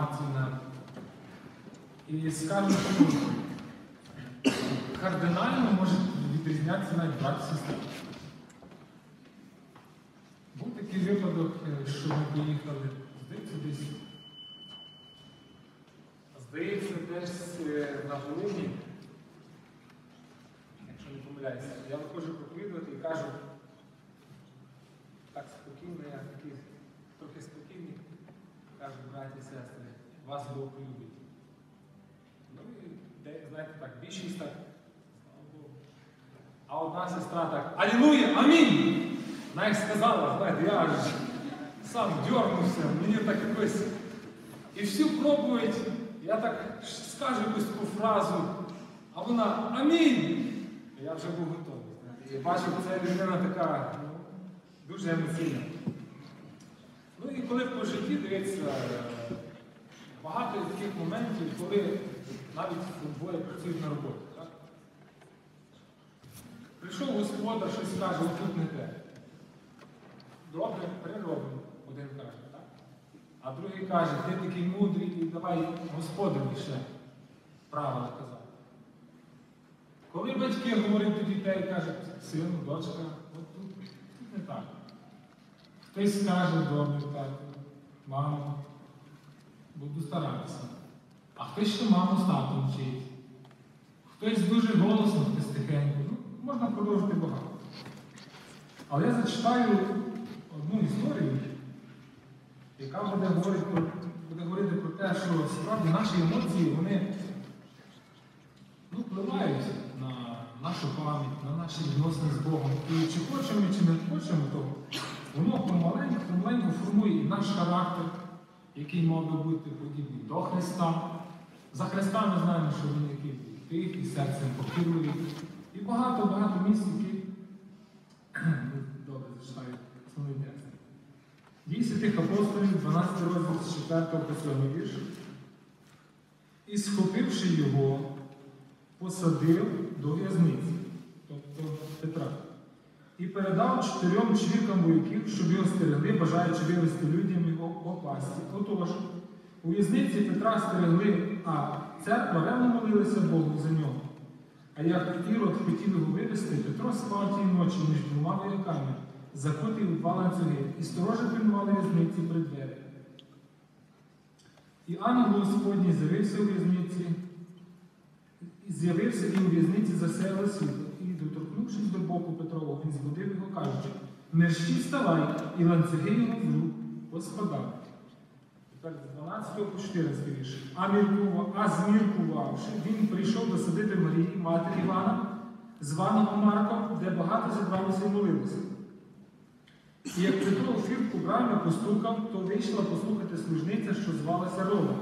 інформацію. На... І скажу, що кардинально може відрізнятися навіть брак сестра. Був такий випадок, е, що ми поїхали, здається, десь. Здається, десь е, на Волині, якщо не помиляюся, я виходжу проповідувати і кажу, так спокійно, я такий трохи спокійний, кажу, браті і сестри, вас Бог любить. Ну і де, знаєте так, більшість так, слава Богу. А одна сестра так, Алілуя, амінь! Як сказала, знаєте, я аж сам дьорнувся, мені так якось. І всі пробують, я так скажу якусь таку фразу, а вона амінь! Я вже був готовий. І бачу, це людина така ну, дуже емоційна. Ну і коли по житті дивиться, багато таких моментів, коли навіть двоє працюють на роботі. Прийшов господар, щось каже, отут не те. Добре, переробимо, один каже, так? А другий каже, ти такий мудрий давай господарю ще правила казати. Коли батьки говорять до дітей, кажуть, сину, дочка, от тут, тут не так. Хтось скаже, добре, так, мамо, буду старатися. А хтось ще маму з татом вчить. Хтось дуже голосно, хтось тихенько. Продовжити багато. Але я зачитаю одну історію, яка буде говорити про, буде говорити про те, що справді наші емоції вони ну, впливають на нашу пам'ять, на наші відносини з Богом. І чи хочемо, чи не хочемо того, воно помаленьку, формує і наш характер, який мав би бути подібний до Христа. За Христа ми знаємо, що він який тих і серцем покірливий. Багато-багато місць, які добре зачитаю основний текст. Дії святих апостолів, 12 розділ з 4 по 7 вірш. І схопивши його, посадив до в'язниці, тобто Петра, і передав чотирьом чвіркам вояків, щоб його стерегли, бажаючи вивести людям його опасті. Отож, у в'язниці Петра стерегли, а церква ревно молилася Богу за нього. А як Ірод хотів його вивезти, Петро спав тієї ночі між двома вояками, закутий у два ланцюги, і сторожа пильнували в'язниці при двері. І ангел Господній з'явився у в'язниці, з'явився і у в'язниці засяяло світло. І, доторкнувшись до боку Петрова, він збудив його, кажучи, мерщій вставай, і ланцюги його з рук поспадали. З 12 по 14 вірш. А, а зміркувавши, він прийшов досадити Марії, матері Івана, званого Марком, де багато зібралося і молилося. І як Петро у фіртку брами постукав, то вийшла послухати служниця, що звалася Рома.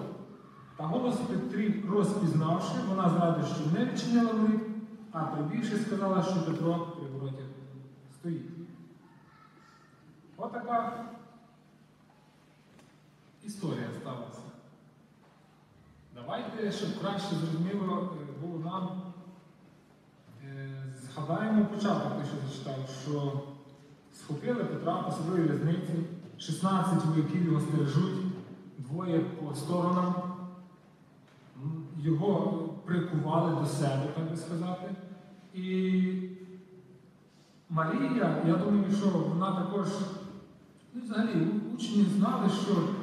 Та голос Петрів розпізнавши, вона з радощів не відчинила воріт, а прибігши, сказала, що Петро при воротях стоїть. Отака історія сталася. Давайте, щоб краще зрозуміло е, було нам, е, згадаємо початок, те, що зачитав, що схопили Петра, посадили в в'язниці, 16 вояків його стережуть, двоє по сторонам. Його прикували до себе, так би сказати. І Марія, я думаю, що вона також, ну, взагалі, учні знали, що е,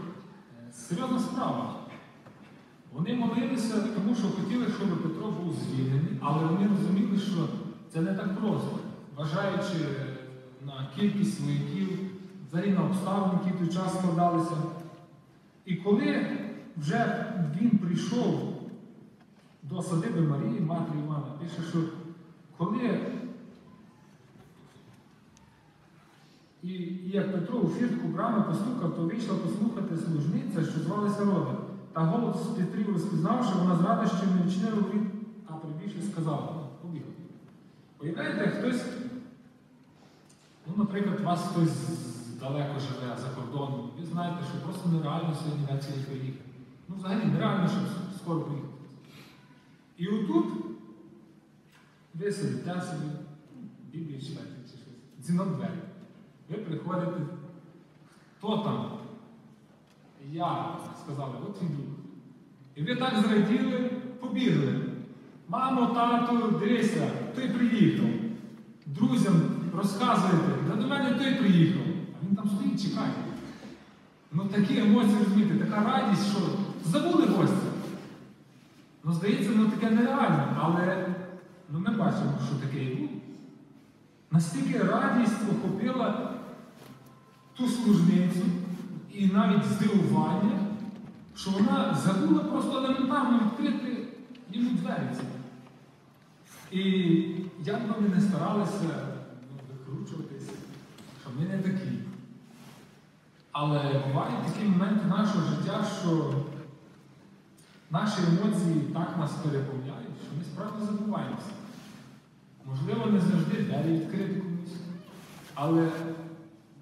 серйозна справа. Вони молилися, тому що хотіли, щоб Петро був звільнений, але вони розуміли, що це не так просто, вважаючи на кількість вояків, взагалі на обставини, які той час складалися. І коли вже він прийшов до садиби Марії, матері Івана, пише, що коли і, і як Петро у фіртку брами постукав, то вийшла послухати служниця, що звалася Рода. Та голос Петрів розпізнавши, вона з радощів не відчинила воріт, а прибігши сказала, ну, побігла. Уявляєте, хтось, ну, наприклад, вас хтось далеко живе за кордоном. ви знаєте, що просто нереально сьогодні ввечері приїхати. Ну, взагалі, нереально, щоб скоро приїхати. І отут ви сидите собі, Біблію читаєте чи щось. Дзвінок двері. Ви приходите. Хто там? Я сказали, от друг. І ви так зраділи, побігли. Мамо, тату, дивися, той приїхав. Друзям розказуєте, да до мене той приїхав. А він там стоїть, чекає. Ну такі емоції, розумієте, така радість, що забули гостя. Ну, здається, ну таке нереально, але ну, ми бачимо, що таке і було. Настільки радість охопила ту служницю і навіть здивування, що вона забула просто елементарно відкрити йому двері. І як би ми не старалися викручуватися, що ми не такі. Але бувають такі моменти нашого життя, що наші емоції так нас переповняють, що ми справді забуваємося. Можливо, не завжди двері відкрити комусь, але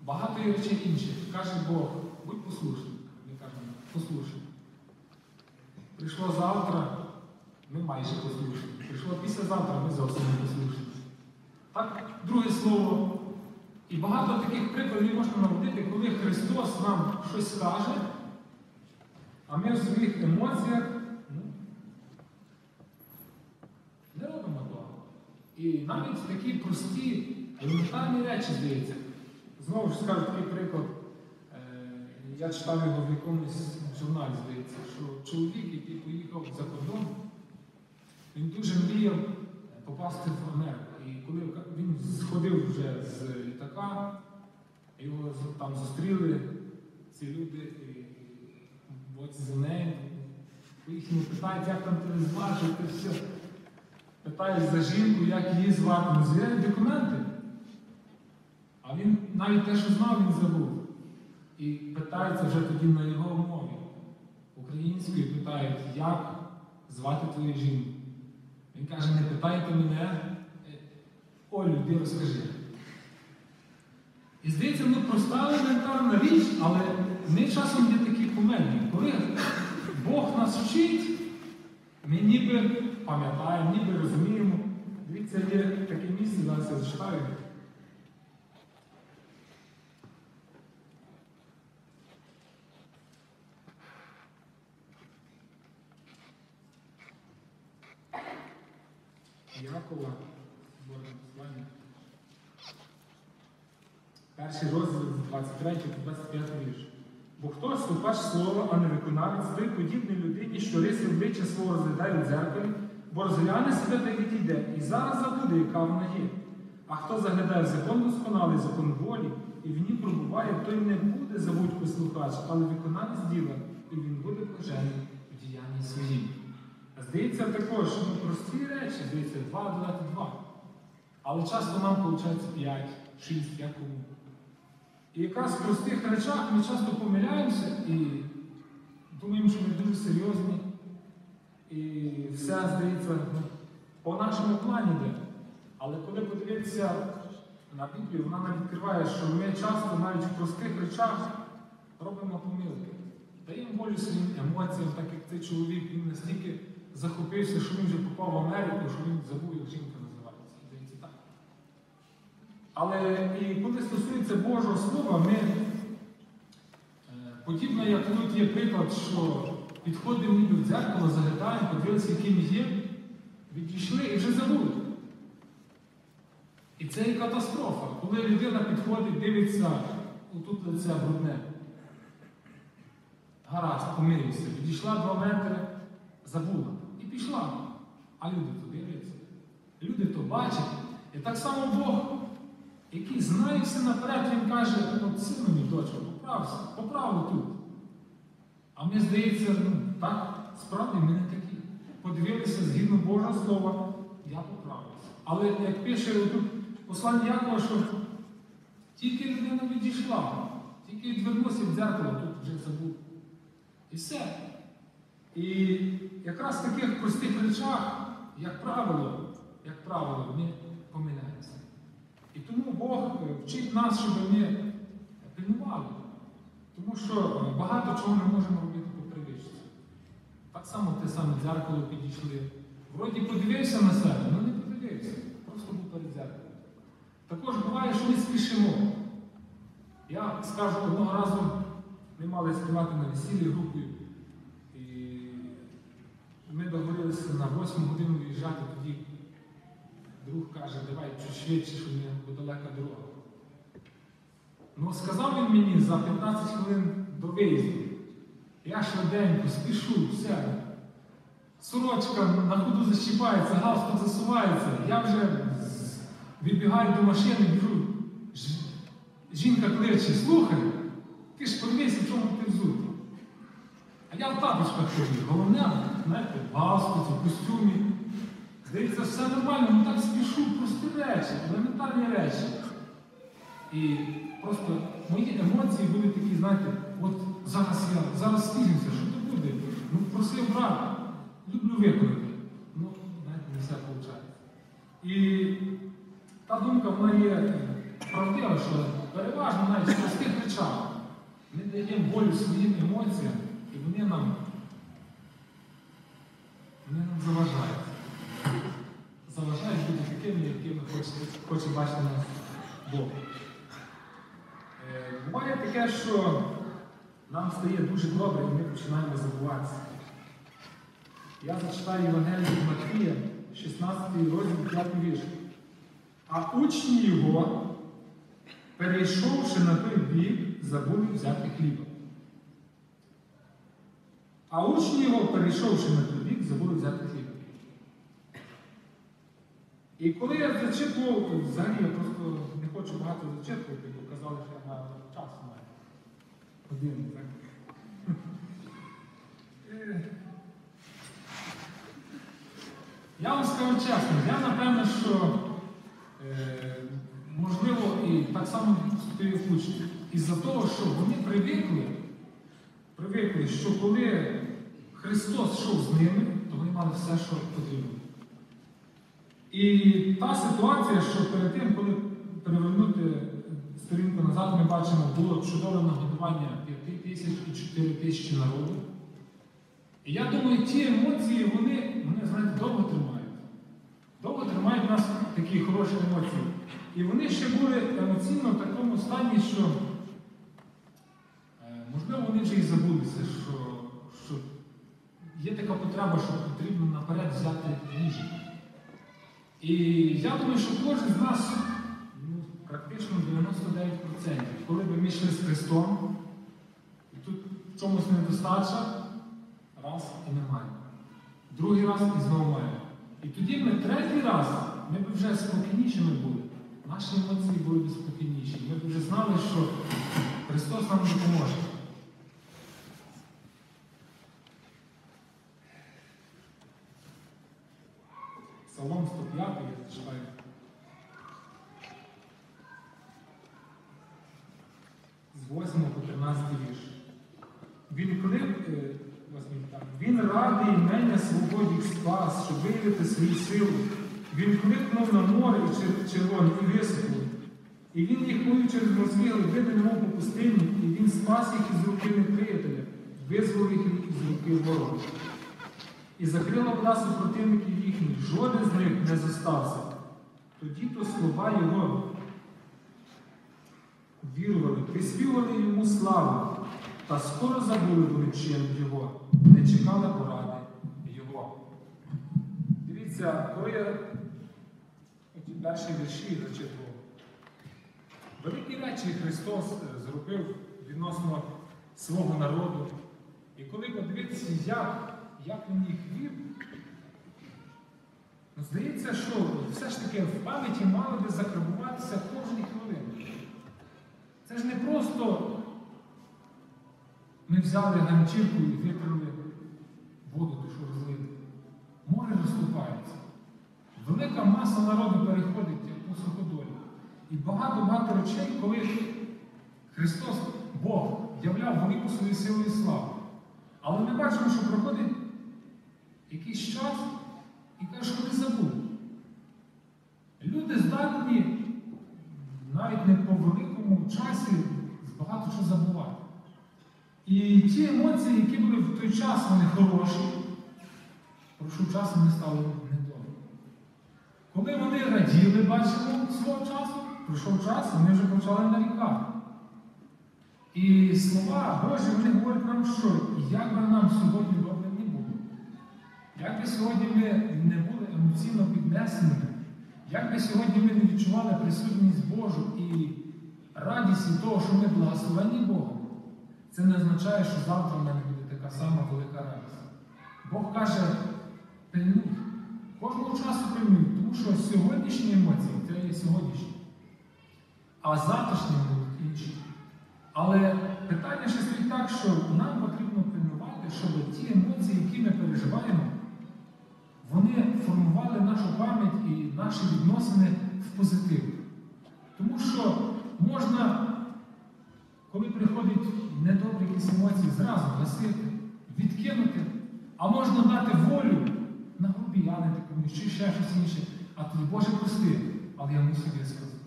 багато є речей інших. Каже Бог, будь послушним. Ми кажемо, послушний. Прийшло завтра, ми майже послушні. Прийшло післязавтра, ми зовсім не послушні. Так, друге слово. І багато таких прикладів можна наводити, коли Христос нам щось скаже, а ми в своїх емоціях ну, не робимо того. І навіть такі прості, елементарні речі здається. Знову ж скажу такий приклад. Е, Я читав його в якомусь журналі, здається, що чоловік, який поїхав за кордон, він дуже мріяв попасти в Америку. І коли він сходив вже з літака, його там зустріли ці люди, і от за нею, їхні питають, як там тебе звати, ти все. Питають за жінку, як її звати, ну звіряють документи. Він навіть те, що знав, він забув. І питаються вже тоді на його мові. Українською питають, як звати твою жінку. Він каже, не питайте мене, е, Олю, ти розкажи. І здається, ну проста елементарна річ, але ми часом є такі комедії. Коли Бог нас вчить, ми ніби пам'ятаємо, ніби розуміємо. Дивіться, є таке місце, зараз я зачитаю. Якова, Боже послання. Перший розділ з 23 по 25 вірш. Бо хто слухач слова, а не виконавець, той подібний людині, що риси обличчя свого розглядає в дзеркалі, бо розгляне себе та відійде, і зараз забуде, яка вона є. А хто заглядає закон досконалий, закон волі, і в ній пробуває, той не буде забудько слухач, але виконавець діла, і він буде блажений у діянні своїм. Здається, також ну, прості речі, здається, 2 додати 2. Але часто нам виходить 5, 6, як кому. І якраз в простих речах ми часто помиляємося і думаємо, що ми дуже серйозні. І все здається ну, по нашому плані йде. Але коли подивитися на Біблію, вона нам відкриває, що ми часто навіть в простих речах робимо помилки. Даємо волю своїм емоціям, так як цей чоловік, він настільки захопився, що він вже попав в Америку, що він забув, так. Але і коли стосується Божого Слова, ми е, подібно, як тут є приклад, що підходимо ніби в дзеркало, заглядаємо, подивилися, яким є, відійшли і вже забули. І це і катастрофа, коли людина підходить, дивиться, отут лице брудне. Гаразд, помирився, відійшла два метри, забула. І пішла. А люди то дивляться. Люди то бачать. І так само Бог, який знає все наперед, він каже, от сину мій дочко, поправся, поправ тут. А мені здається, ну, так, справді ми не такі. Подивилися згідно Божого Слова, я поправився. Але як пише тут послання Якова, що тільки людина відійшла, тільки відвернувся від дзеркала, тут вже забув. І все. І якраз в таких простих речах, як правило, як правило, ми помиляємося. І тому Бог вчить нас, щоб ми пильнували. Тому що е, багато чого ми можемо робити по привичці. Так само те саме дзеркало підійшли. Вроді подивився на себе, але не подивився. Просто був перед дзеркалом. Також буває, що ми спішимо. Я скажу, одного разу ми мали співати на весіллі групою. І ми договорилися на 8 годину виїжджати, тоді друг каже, давай чуть швидше, що бо далека дорога. Ну, сказав він мені за 15 хвилин до виїзду. Я швиденько спішу, все. Сорочка на ходу защіпається, галстук засувається. Я вже відбігаю до машини, біжу. Жінка кличе, слухай, ти ж подивися, в чому ти взутий. А я в тапочках ходжу. Головне, знаєте, в галстуці, в костюмі. Здається, все нормально, ну так спішу, прості речі, елементарні речі. І просто мої емоції були такі, знаєте, от зараз я зараз спізнюся, що то буде? Ну, просив брат, люблю виконати. Ну, знаєте, не все виходить. І та думка вона є е, правдива, що переважно навіть в простих речах ми даємо волю своїм емоціям, і вони нам, вони нам заважають. Заважають бути такими, якими хоче, хоче бачити нас Бог. Буває таке, що нам стає дуже добре, і ми починаємо забуватися. Я зачитаю Євангелію Матвія, 16 розділ 5 вірш. А учні його, перейшовши на той бік, забули взяти хліба. А учні його, перейшовши на той бік, забули взяти хліба. І коли я зачитував, взагалі я просто не хочу багато зачитувати, бо казали, що я на час маю. Годину, так? Я вам скажу чесно, я напевно, що е, можливо і так само вступив в учні. Із-за того, що вони привикли, привикли, що коли Христос йшов з ними, то вони мали все, що потрібно. І та ситуація, що перед тим, коли перевернути сторінку назад, ми бачимо, було чудове нагодування 5 тисяч і 4 тисячі народу. І я думаю, ті емоції, вони, вони знаєте, довго тримають. Довго тримають нас такі хороші емоції. І вони ще були емоційно в такому стані, що, е, можливо, вони вже і забулися, що, що є така потреба, що потрібно наперед взяти їжу. І я думаю, що кожен з нас, практично 99%, коли б ми йшли з Христом, і тут чомусь недостача, раз і немає. Другий раз і знову маємо. І тоді ми третій раз, ми б вже спокійнішими були. Наші емоції були б спокійніші. Ми б вже знали, що Христос нам допоможе. Псалом 105, я зачитаю. З 8 по 13 вірш. Він клик, е, восьмий так, він радий мене спас, щоб виявити свої сили. Він кликнув на море і чер- червоне і висохло. І він їх через морські глибини, немов по пустині, і він спас їх із руки неприятеля, визволив їх із руки ворога. І закрила вода супротивників їхніх, жоден з них не зостався. Тоді то слова його вірували, приспівали йому славу, та скоро забули вони чин його, не чекали поради його. Дивіться, коли я вірші зачитував, великі речі Христос е, зробив відносно свого народу. І коли подивитися, як, як він їх вів, ну, здається, що все ж таки в пам'яті мали би закарбуватися кожні хвилини. Це ж не просто ми взяли ганчірку і витрили воду, що розлили. Море розступається. Велика маса народу переходить по суходолі. І багато-багато речей, коли Христос, Бог, являв велику свою силу і славу. Але ми бачимо, що проходить якийсь час і каже, що не забув. Люди здатні навіть не по великому часі багато що забувати. І ті емоції, які були в той час, вони хороші, пройшов час, вони стали недобрі. Коли вони раділи, бачимо свого часу, пройшов час, вони вже почали нарікати. І слова Божі вони говорять нам, що як би нам сьогодні добре не було, як би сьогодні ми не були емоційно піднесені, як би сьогодні ми не відчували присутність Божу і радість від того, що ми благословені Богом, це не означає, що завтра в мене буде така сама велика радість. Бог каже, пильнуй, кожного часу пильнуй, що сьогоднішні емоції це є сьогоднішні, а завтрашні будуть інші. Але питання ще стоїть так, що нам потрібно пильнувати, щоб ті емоції, які ми переживаємо, вони формували нашу пам'ять і наші відносини в позитив. Тому що можна, коли приходять недобрі якісь емоції, зразу гасити, відкинути, а можна дати волю на грубіянити комусь, чи ще щось інше. А тоді, Боже, прости, але я мусив висказати.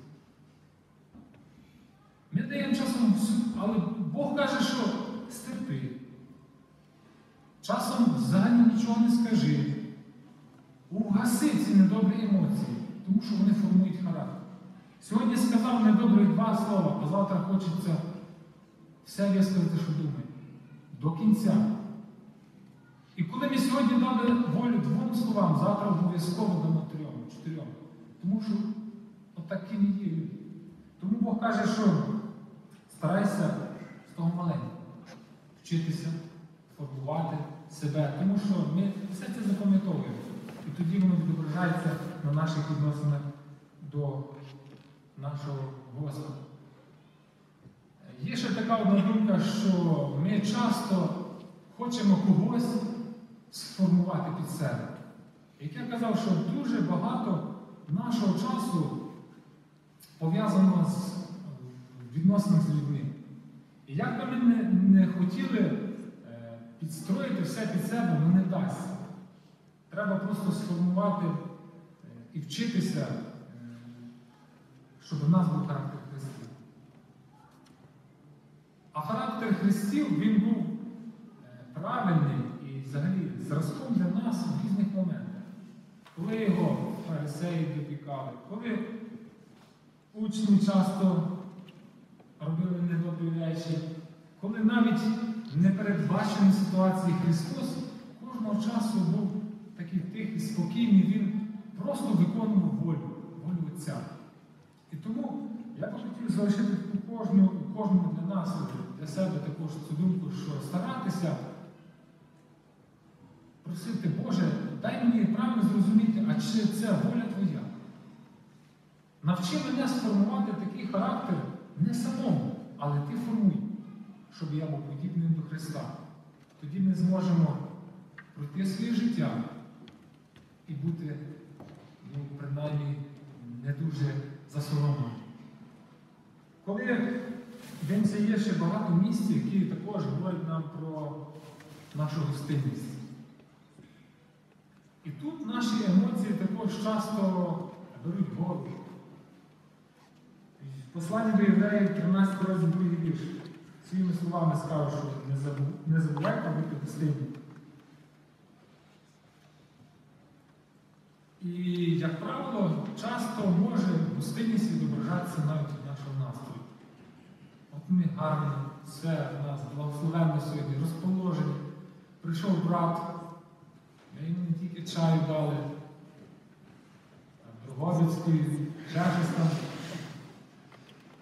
Ми даємо часом суд, але Бог каже, що стерпи. Часом взагалі нічого не скажи. Угаси ці недобрі емоції, тому що вони формують характер. Сьогодні сказав недобрих два слова, а завтра хочеться все висказати, що думає. До кінця. І коли ми сьогодні дали волю двом словам, завтра обов'язково дамо. Тому що отакими є. Тому Бог каже, що старайся з того маленького вчитися, формувати себе, тому що ми все це запам'ятовуємо. І тоді воно відображається на наших відносинах до нашого Господа. Є ще така одна думка, що ми часто хочемо когось сформувати під себе. Як я казав, що дуже багато нашого часу пов'язано з відносинами з людьми. І як би ми не, не хотіли е, підстроїти все під себе, ну не вдасться. Треба просто сформувати е, і вчитися, е, щоб у нас був характер Христів. А характер Христів він був е, правильний і взагалі зразком для нас в різних моментах. Коли його фарисеї допікали, коли учні часто робили недобрі речі, коли навіть в непередбаченій ситуації Христос кожного часу був такий тихий, спокійний, Він просто виконував волю, волю Отця. І тому я б хотів залишити у кожному, у кожному для нас, для себе також цю думку, що старатися просити, Боже, дай мені правильно зрозуміти, а чи це воля Твоя? Навчи мене сформувати такий характер не самому, але ти формуй, щоб я був подібним до Христа. Тоді ми зможемо пройти своє життя і бути, ну, принаймні, не дуже засоромлені. Коли дивимося, є ще багато місць, які також говорять нам про нашу гостинність. І тут наші емоції також часто беруть гору. В посланні до євреїв 13 розділ другий вірш. Своїми словами скажу, що не, забув, не забувайте бути гостинні. І, як правило, часто може гостинність відображатися навіть від нашого настрою. От ми гарні, все у нас благословенно сьогодні, розположені. Прийшов брат, ми йому не тільки чаю дали, Дрогобицької, там.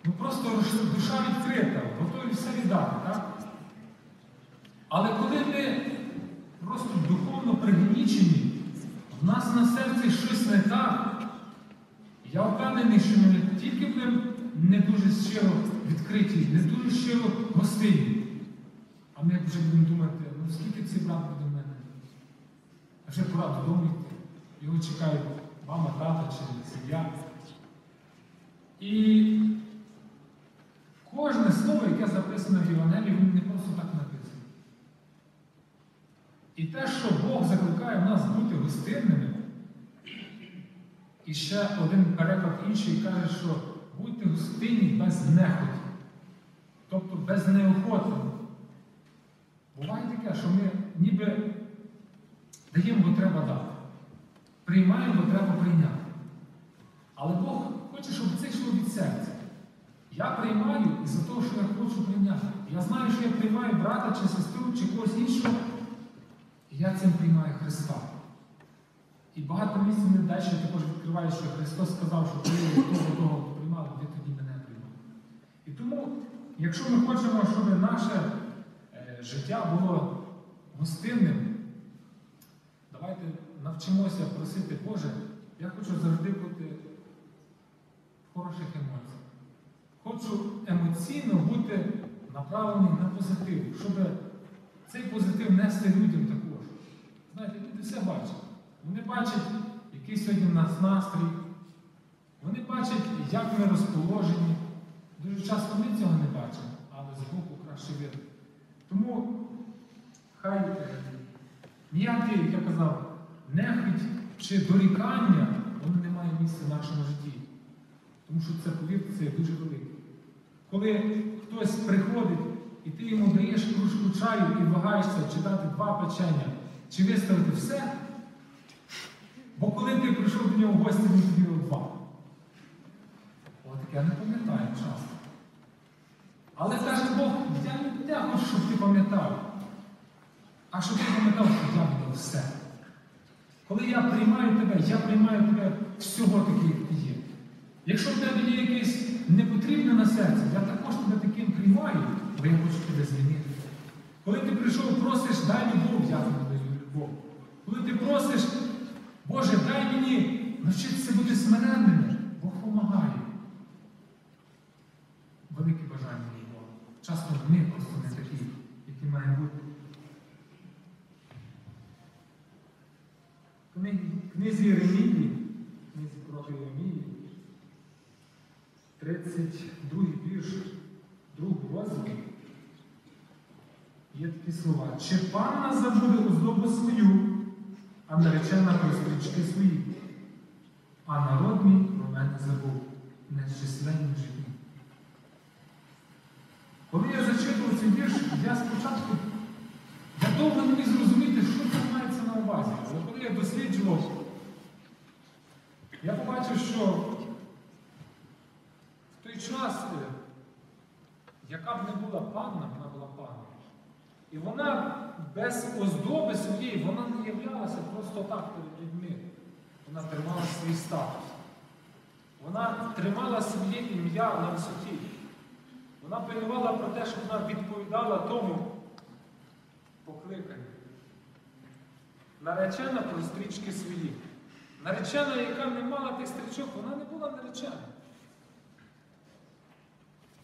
Ну просто душа відкрита, готові все віддати, так? Але коли ми просто духовно пригнічені, в нас на серці щось не так, я впевнений, що ми не тільки будемо не дуже щиро відкриті, не дуже щиро гостинні, а ми вже будемо думати, ну скільки цей брат буде в мене? А вже пора додому йти. Його чекають мама, тата чи сім'я. І Кожне слово, яке записано в Євангелії, воно не просто так написано. І те, що Бог закликає нас бути гостинними, і ще один переклад інший каже, що будьте гостинні без нехоті, тобто без неохоти. те, що ми ніби даємо, бо треба дати. Приймаємо, бо треба прийняти. Але Бог хоче, щоб це йшло від серця. Я приймаю із-за того, що я хочу прийняти. Я знаю, що я приймаю брата чи сестру, чи когось іншого, і я цим приймаю Христа. І багато місць вони далі також відкривають, що Христос сказав, що коли того того приймали, ви тоді мене приймали. І тому, якщо ми хочемо, щоб наше е, життя було гостинним, давайте навчимося просити, Боже, я хочу завжди бути в хороших емоціях. Хочу емоційно бути направлений на позитив, щоб цей позитив нести людям також. Знаєте, люди все бачать. Вони бачать, який сьогодні в нас настрій. Вони бачать, як ми розположені. Дуже часто ми цього не бачимо, але збоку краще видно. Тому хай ніякий, як я казав, нехить чи дорікання, воно не має місця в нашому житті. Тому що це, повірте, це дуже велике. Коли хтось приходить і ти йому даєш кружку чаю і вагаєшся, чи дати два печення, чи виставити все, бо коли ти прийшов до нього в гості, він тобі дав два. От таке не пам'ятаю часто. Але каже Бог, я я хочу, щоб ти пам'ятав. А щоб ти пам'ятав, що я віддав все. Коли я приймаю тебе, я приймаю тебе всього такий, як ти є. Якщо в тебе є якесь непотрібне на серці, я також тебе таким приймаю, бо я хочу тебе змінити. Коли ти прийшов, просиш, дай любов, я тобі даю любов. Коли ти просиш, Боже, дай мені навчитися бути смиренними, Бог допомагає. Велике бажання Бога. Часто ми просто не такі, які маємо бути. В книгі- книзі Єремії, книзі про Єремії, 32 вірш, другого розділу, є такі слова. Чи панна забуде оздобу свою, а наречена про стрічки свої, а народ мій про мене забув, нещисленні житті. Коли я зачитував цей вірш, я спочатку я довго не міг зрозуміти, що це мається на увазі. Але коли я досліджував, я побачив, що в той час, е, яка б не була панна, вона була панна. І вона без оздоби своєї, вона не являлася просто так перед людьми. Вона тримала свій статус. Вона тримала своє ім'я на висоті. Вона пильнувала про те, щоб вона відповідала тому покликанню. Наречена про стрічки свої. Наречена, яка не мала тих стрічок, вона не була наречена.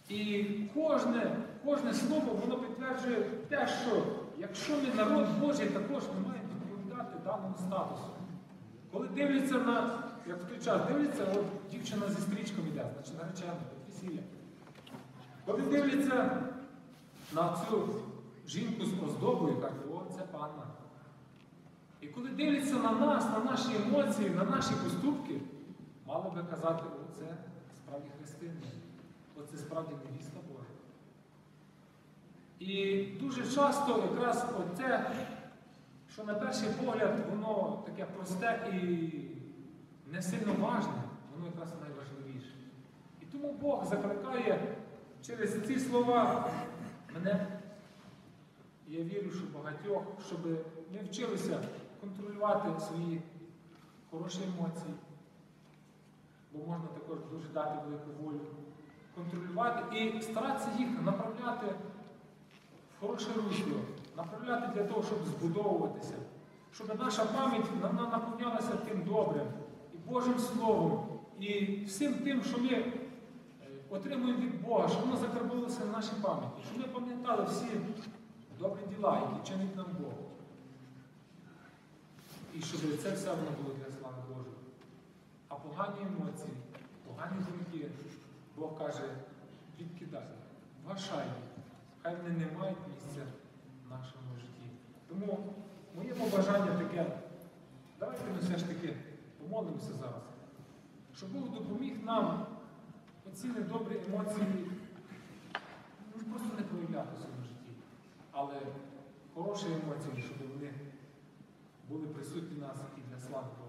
І кожне, кожне слово воно підтверджує те, що якщо ми народ Божий, також ми маємо відповідати даному статусу. Коли дивляться на, як в той час дивляться, от дівчина зі стрічком йде, значить наречена, весілля. Коли дивляться на цю жінку з оздобою, кажуть, о, це панна. І коли дивляться на нас, на наші емоції, на наші поступки, мали би казати, о, це справді християнин. Оце справді невіста Божа. І дуже часто якраз оце, що на перший погляд, воно таке просте і не сильно важне, воно якраз найважливіше. І тому Бог закликає через ці слова мене, я вірю, що багатьох, щоб ми вчилися контролювати свої хороші емоції, бо можна також дуже дати велику волю, контролювати і старатися їх направляти в хороше русло, направляти для того, щоб збудовуватися, щоб наша пам'ять наповнялася тим добрим і Божим Словом, і всім тим, що ми е, отримуємо від Бога, щоб воно закарбувалося в нашій пам'яті, щоб ми пам'ятали всі добрі діла, які чинить нам Бог. І щоб це все воно було для слави Божої. А погані емоції, погані думки, Бог каже, відкидай, вважай, хай вони не мають місця в нашому житті. Тому моє побажання таке, давайте ми все ж таки помолимося зараз, щоб Бог допоміг нам оці недобрі емоції ну, просто не проявляти в своєму житті. Але хороші емоції були присутні нас і для слави.